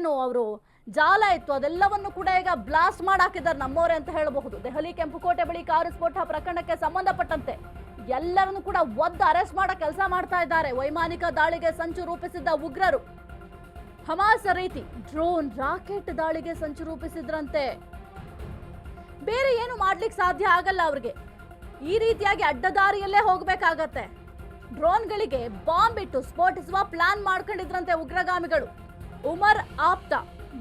ಏನು ಅವರು ಜಾಲ ಇತ್ತು, ಅದೆಲ್ಲವನ್ನು ಕೂಡ ಈಗ ಬ್ಲಾಸ್ಟ್ ಮಾಡಾಕಿದ್ದಾರೆ ನಮ್ಮವರೇ ಅಂತ ಹೇಳಬಹುದು. ದೆಹಲಿ ಕೆಂಪುಕೋಟೆ ಬಳಿ ಕಾರು ಸ್ಫೋಟ ಪ್ರಕರಣಕ್ಕೆ ಸಂಬಂಧಪಟ್ಟಂತೆ ಎಲ್ಲರನ್ನು ಕೂಡ ಒದ್ದು ಅರೆಸ್ಟ್ ಮಾಡೋ ಕೆಲಸ ಮಾಡ್ತಾ ಇದ್ದಾರೆ. ವೈಮಾನಿಕ ದಾಳಿಗೆ ಸಂಚು ರೂಪಿಸಿದ್ದ ಉಗ್ರರು. ಹಮಾಸ ರೀತಿ ಡ್ರೋನ್ ರಾಕೆಟ್ ದಾಳಿಗೆ ಸಂಚು ರೂಪಿಸಿದ್ರಂತೆ. ಬೇರೆ ಏನು ಮಾಡ್ಲಿಕ್ಕೆ ಸಾಧ್ಯ ಆಗಲ್ಲ ಅವ್ರಿಗೆ. ಈ ರೀತಿಯಾಗಿ ಅಡ್ಡದಾರಿಯಲ್ಲೇ ಹೋಗ್ಬೇಕಾಗತ್ತೆ. ಡ್ರೋನ್ಗಳಿಗೆ ಬಾಂಬ್ ಇಟ್ಟು ಸ್ಫೋಟಿಸುವ ಪ್ಲಾನ್ ಮಾಡ್ಕೊಂಡಿದ್ರಂತೆ ಉಗ್ರಗಾಮಿಗಳು. ಉಮರ್ ಆಪ್ತ.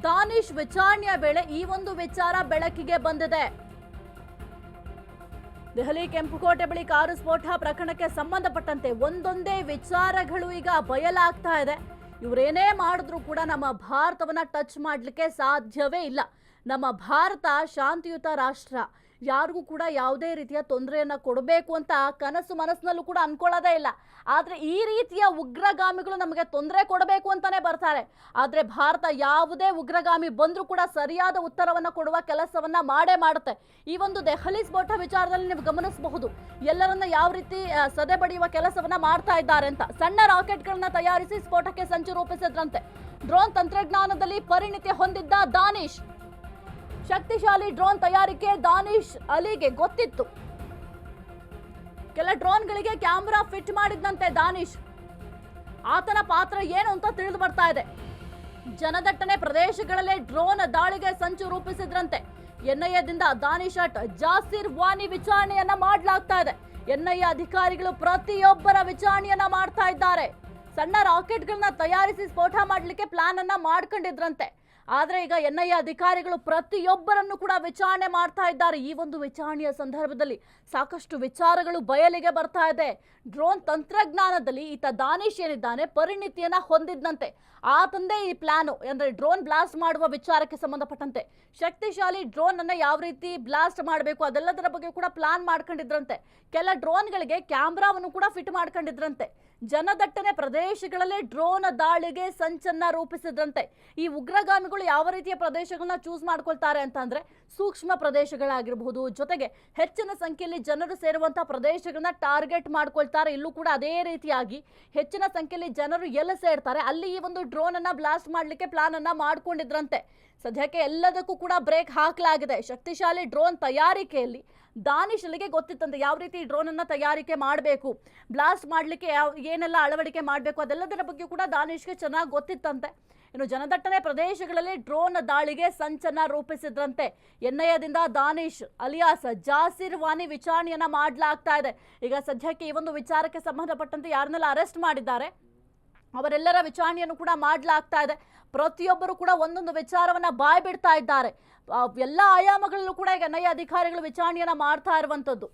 ದಾನಿಶ್ ವಿಚಾರಣೆಯ ವೇಳೆ ಈ ಒಂದು ವಿಚಾರ ಬೆಳಕಿಗೆ ಬಂದಿದೆ. ದೆಹಲಿ ಕೆಂಪುಕೋಟೆ ಬಳಿ ಕಾರು ಸ್ಫೋಟ ಪ್ರಕರಣಕ್ಕೆ ಸಂಬಂಧಪಟ್ಟಂತೆ ಒಂದೊಂದೇ ವಿಚಾರಗಳು ಈಗ ಬಯಲಾಗ್ತಾ ಇದೆ. ಇವರೇನೇ ಮಾಡಿದ್ರು ಕೂಡ ನಮ್ಮ ಭಾರತವನ್ನ ಟಚ್ ಮಾಡಲಿಕ್ಕೆ ಸಾಧ್ಯವೇ ಇಲ್ಲ. ನಮ್ಮ ಭಾರತ ಶಾಂತಿಯುತ ರಾಷ್ಟ್ರ. ಯಾರಿಗೂ ಕೂಡ ಯಾವುದೇ ರೀತಿಯ ತೊಂದರೆಯನ್ನು ಕೊಡಬೇಕು ಅಂತ ಕನಸು ಮನಸ್ಸಿನಲ್ಲೂ ಕೂಡ ಅನ್ಕೊಳ್ಳೋದೇ ಇಲ್ಲ. ಆದರೆ ಈ ರೀತಿಯ ಉಗ್ರಗಾಮಿಗಳು ನಮಗೆ ತೊಂದರೆ ಕೊಡಬೇಕು ಅಂತಲೇ ಬರ್ತಾರೆ. ಆದರೆ ಭಾರತ ಯಾವುದೇ ಉಗ್ರಗಾಮಿ ಬಂದರೂ ಕೂಡ ಸರಿಯಾದ ಉತ್ತರವನ್ನು ಕೊಡುವ ಕೆಲಸವನ್ನು ಮಾಡೇ ಮಾಡುತ್ತೆ. ಈ ಒಂದು ದೆಹಲಿ ಸ್ಫೋಟ ವಿಚಾರದಲ್ಲಿ ನೀವು ಗಮನಿಸಬಹುದು. ಎಲ್ಲರನ್ನ ಯಾವ ರೀತಿ ಸದೆ ಬಡಿಯುವ ಕೆಲಸವನ್ನು ಮಾಡ್ತಾ ಇದ್ದಾರೆ ಅಂತ. ಸಣ್ಣ ರಾಕೆಟ್ಗಳನ್ನ ತಯಾರಿಸಿ ಸ್ಫೋಟಕ್ಕೆ ಸಂಚು ರೂಪಿಸಿದ್ರಂತೆ. ಡ್ರೋನ್ ತಂತ್ರಜ್ಞಾನದಲ್ಲಿ ಪರಿಣಿತಿ ಹೊಂದಿದ್ದ ದಾನಿಶ್. ಶಕ್ತಿಶಾಲಿ ಡ್ರೋನ್ ತಯಾರಿಕೆ ದಾನಿಶ್ ಅಲಿಗೆ ಗೊತ್ತಿತ್ತು. ಕೆಲ ಡ್ರೋನ್ಗಳಿಗೆ ಕ್ಯಾಮ್ರಾ ಫಿಟ್ ಮಾಡಿದ್ದಂತೆ ದಾನಿಶ್. ಆತನ ಪಾತ್ರ ಏನು ಅಂತ ತಿಳಿದು ಬರ್ತಾ ಇದೆ. ಜನದಟ್ಟಣೆ ಪ್ರದೇಶಗಳಲ್ಲೇ ಡ್ರೋನ್ ದಾಳಿಗೆ ಸಂಚು ರೂಪಿಸಿದ್ರಂತೆ. ಎನ್ಐಎದಿಂದ ದಾನಿಶ್ ಅಟ್ ಜಾಸಿರ್ ವಾನಿ ವಿಚಾರಣೆಯನ್ನ ಮಾಡಲಾಗ್ತಾ ಇದೆ. ಎನ್ಐಎ ಅಧಿಕಾರಿಗಳು ಪ್ರತಿಯೊಬ್ಬರ ವಿಚಾರಣೆಯನ್ನ ಮಾಡ್ತಾ ಇದ್ದಾರೆ. ಸಣ್ಣ ರಾಕೆಟ್ಗಳನ್ನ ತಯಾರಿಸಿ ಸ್ಫೋಟ ಮಾಡಲಿಕ್ಕೆ ಪ್ಲಾನ್ ಅನ್ನ ಮಾಡ್ಕೊಂಡಿದ್ರಂತೆ. ಆದ್ರೆ ಈಗ ಎನ್ ಐ ಎ ಅಧಿಕಾರಿಗಳು ಪ್ರತಿಯೊಬ್ಬರನ್ನು ಕೂಡ ವಿಚಾರಣೆ ಮಾಡ್ತಾ ಇದ್ದಾರೆ. ಈ ಒಂದು ವಿಚಾರಣೆಯ ಸಂದರ್ಭದಲ್ಲಿ ಸಾಕಷ್ಟು ವಿಚಾರಗಳು ಬಯಲಿಗೆ ಬರ್ತಾ ಇದೆ. ಡ್ರೋನ್ ತಂತ್ರಜ್ಞಾನದಲ್ಲಿ ಈತ ದಾನಿಶ್ ಏನಿದ್ದಾನೆ, ಪರಿಣಿತಿಯನ್ನ ಹೊಂದಿದ್ದಂತೆ ಆತಂದೇ ಈ ಪ್ಲಾನು, ಅಂದ್ರೆ ಡ್ರೋನ್ ಬ್ಲಾಸ್ಟ್ ಮಾಡುವ ವಿಚಾರಕ್ಕೆ ಸಂಬಂಧಪಟ್ಟಂತೆ. ಶಕ್ತಿಶಾಲಿ ಡ್ರೋನ್ ಅನ್ನ ಯಾವ ರೀತಿ ಬ್ಲಾಸ್ಟ್ ಮಾಡಬೇಕು, ಅದೆಲ್ಲದರ ಬಗ್ಗೆ ಕೂಡ ಪ್ಲಾನ್ ಮಾಡ್ಕೊಂಡಿದ್ರಂತೆ. ಕೆಲ ಡ್ರೋನ್ಗಳಿಗೆ ಕ್ಯಾಮ್ರಾವನ್ನು ಕೂಡ ಫಿಟ್ ಮಾಡ್ಕೊಂಡಿದ್ರಂತೆ. ಜನದಟ್ಟಣೆ ಪ್ರದೇಶಗಳಲ್ಲೇ ಡ್ರೋನ್ ದಾಳಿಗೆ ಸಂಚನ್ನ ರೂಪಿಸಿದ್ರಂತೆ. ಈ ಉಗ್ರಗಾಮಿಗಳು ಯಾವ ರೀತಿಯ ಪ್ರದೇಶಗಳನ್ನ ಚೂಸ್ ಮಾಡ್ಕೊಳ್ತಾರೆ ಅಂತಂದ್ರೆ ಸೂಕ್ಷ್ಮ ಪ್ರದೇಶಗಳಾಗಿರಬಹುದು, ಜೊತೆಗೆ ಹೆಚ್ಚಿನ ಸಂಖ್ಯೆಯಲ್ಲಿ ಜನರು ಸೇರುವಂತಹ ಪ್ರದೇಶಗಳನ್ನ ಟಾರ್ಗೆಟ್ ಮಾಡ್ಕೊಳ್ತಾರೆ. ಇಲ್ಲೂ ಕೂಡ ಅದೇ ರೀತಿಯಾಗಿ ಹೆಚ್ಚಿನ ಸಂಖ್ಯೆಯಲ್ಲಿ ಜನರು ಎಲ್ಲ ಸೇರ್ತಾರೆ, ಅಲ್ಲಿ ಈ ಒಂದು ಡ್ರೋನ್ ಅನ್ನ ಬ್ಲಾಸ್ಟ್ ಮಾಡಲಿಕ್ಕೆ ಪ್ಲಾನ್ ಅನ್ನ ಮಾಡ್ಕೊಂಡಿದ್ರಂತೆ. ಸದ್ಯಕ್ಕೆ ಎಲ್ಲದಕ್ಕೂ ಕೂಡ ಬ್ರೇಕ್ ಹಾಕಲಾಗಿದೆ. ಶಕ್ತಿಶಾಲಿ ಡ್ರೋನ್ ತಯಾರಿಕೆಯಲ್ಲಿ ದಾನಿಶಲಿಗೆ ಗೊತ್ತಿತ್ತಂತೆ ಯಾವ ರೀತಿ ಡ್ರೋನ್ ಅನ್ನ ತಯಾರಿಕೆ ಮಾಡಬೇಕು ಬ್ಲಾಸ್ಟ್ ಮಾಡಲಿಕ್ಕೆ ಏನೆಲ್ಲ ಅಳವಡಿಕೆ ಮಾಡಬೇಕು, ಅದೆಲ್ಲದರ ಬಗ್ಗೆ ಕೂಡ ದಾನಿಶ್ಗೆ ಚೆನ್ನಾಗಿ ಗೊತ್ತಿತ್ತಂತೆ. ಇನ್ನು ಜನದಟ್ಟಣೆ ಪ್ರದೇಶಗಳಲ್ಲಿ ಡ್ರೋನ್ ದಾಳಿಗೆ ಸಂಚನ ರೂಪಿಸಿದ್ರಂತೆ. ಎನ್ಐಎದಿಂದ ದಾನಿಶ್ ಅಲಿಯಾಸ್ ಜಾಸಿರ್ ವಾನಿ ವಿಚಾರಣೆಯನ್ನ ಮಾಡಲಾಗ್ತಾ ಇದೆ. ಈಗ ಸದ್ಯಕ್ಕೆ ಈ ಒಂದು ವಿಚಾರಕ್ಕೆ ಸಂಬಂಧಪಟ್ಟಂತೆ ಯಾರನ್ನೆಲ್ಲ ಅರೆಸ್ಟ್ ಮಾಡಿದ್ದಾರೆ? ಅವರೆಲ್ಲರ ವಿಚಾರಣೆಯನ್ನು ಕೂಡ ಮಾಡಲಾಗ್ತಾ ಇದೆ. ಪ್ರತಿಯೊಬ್ಬರು ಕೂಡ ಒಂದೊಂದು ವಿಚಾರವನ್ನ ಬಾಯ್ ಬಿಡ್ತಾ ಇದ್ದಾರೆ ಎಲ್ಲ ಆಯಾಮಗಳಲ್ಲೂ ಕೂಡ ಈಗ ಎನ್ಐಎ ಅಧಿಕಾರಿಗಳು ವಿಚಾರಣೆಯನ್ನ ಮಾಡ್ತಾ ಇರುವಂತದ್ದು.